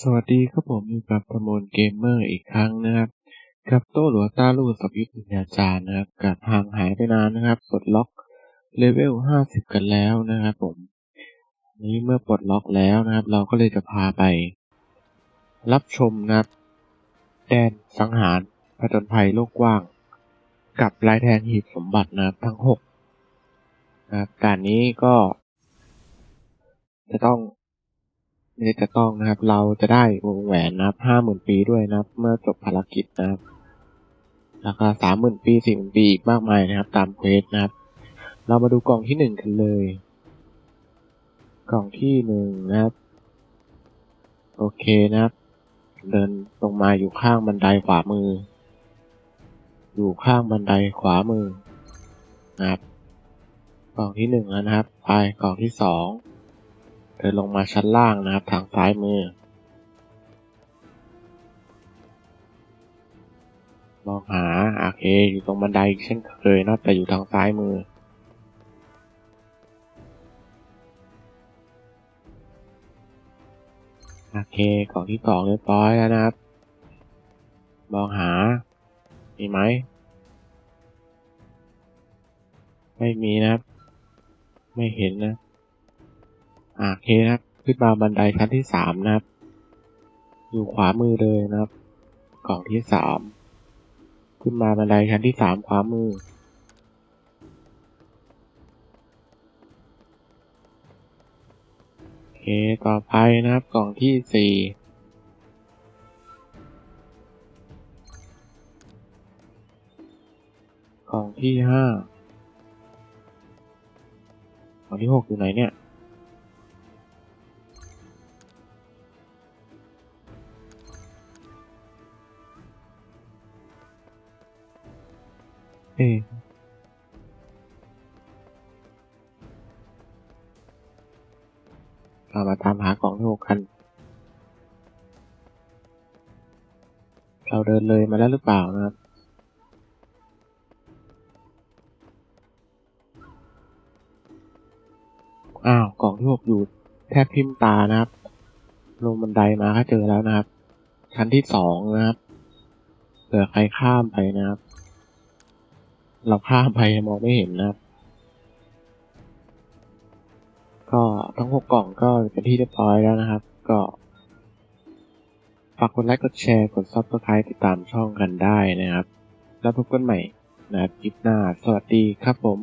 สวัสดีครับผมอยู่กับประมวลเกมเมอร์อีกครั้งนะครับ กับโต้หลัวต้าลู่สับยุทธิญาจารย์นะครับกับห่างหายไปนานนะครับปลดล็อกเลเวล50กันแล้วนะครับผม นี้เมื่อปลดล็อกแล้วนะครับ เราก็เลยจะพาไป รับชมนะครับ แดนสังหารผจญภัยโลกกว้าง กับลายแทนหีบสมบัตินะครับทั้ง6นะครับการนี้ก็ จะต้อง ไม่ได้จะต้องนะครับ เราจะได้วงแหวนนะครับห้าหมื่นปีด้วยนะครับ เมื่อจบภารกิจนะครับแล้วก็สามหมื่นปีสี่หมื่นปีอีกมากมายนะครับ ตามเควสนะครับ เรามาดูกล่องที่หนึ่งกันเลย กล่องที่หนึ่งนะครับ โอเคนะครับ เดินลงมาอยู่ข้างบันไดขวามือ อยู่ข้างบันไดขวามือนะครับ กล่องที่หนึ่งแล้วนะครับ ไปกล่องที่สอง ดินลงมาชั้นล่างนะครับ ทางซ้ายมือ มองหาโอเค อยู่ตรงบันไดเช่นเคยนะแต่อยู่ทางซ้ายมือ โอเคกล่องที่สองเรียบร้อยแล้วนะครับ มองหา มีไหม ไม่มีนะครับ ไม่เห็นนะ อ่าโอเคนะครับ ขึ้นมาบันไดชั้นที่สามนะครับ อยู่ขวามือเลยนะครับ กล่องที่สามขึ้นมาบันไดชั้นที่สามขวามือ โอเค ต่อไปนะครับ กล่องที่สี่กล่องที่ห้ากล่องที่หกอยู่ไหนเนี่ย เอ๊ะเรามาตามหากล่องที่หกกัน เราเดินเลยมาแล้วหรือเปล่านะครับ อ้าว กล่องที่หกอยู่แทบพิมพ์ตานะครับ ลงบันไดมาก็เจอแล้วนะครับ ชั้นที่สองนะครับเผื่อใครข้ามไปนะครับ เราข้ามไปมองไม่เห็นนะครับ ก็ทั้งหกกล่องก็เป็นที่เรียบร้อยแล้วนะครับ ก็ฝากกดไลค์กดแชร์กดซับสไครต์ติดตามช่องกันได้นะครับ แล้วพบกันใหม่นะครับคลิปหน้า สวัสดีครับผม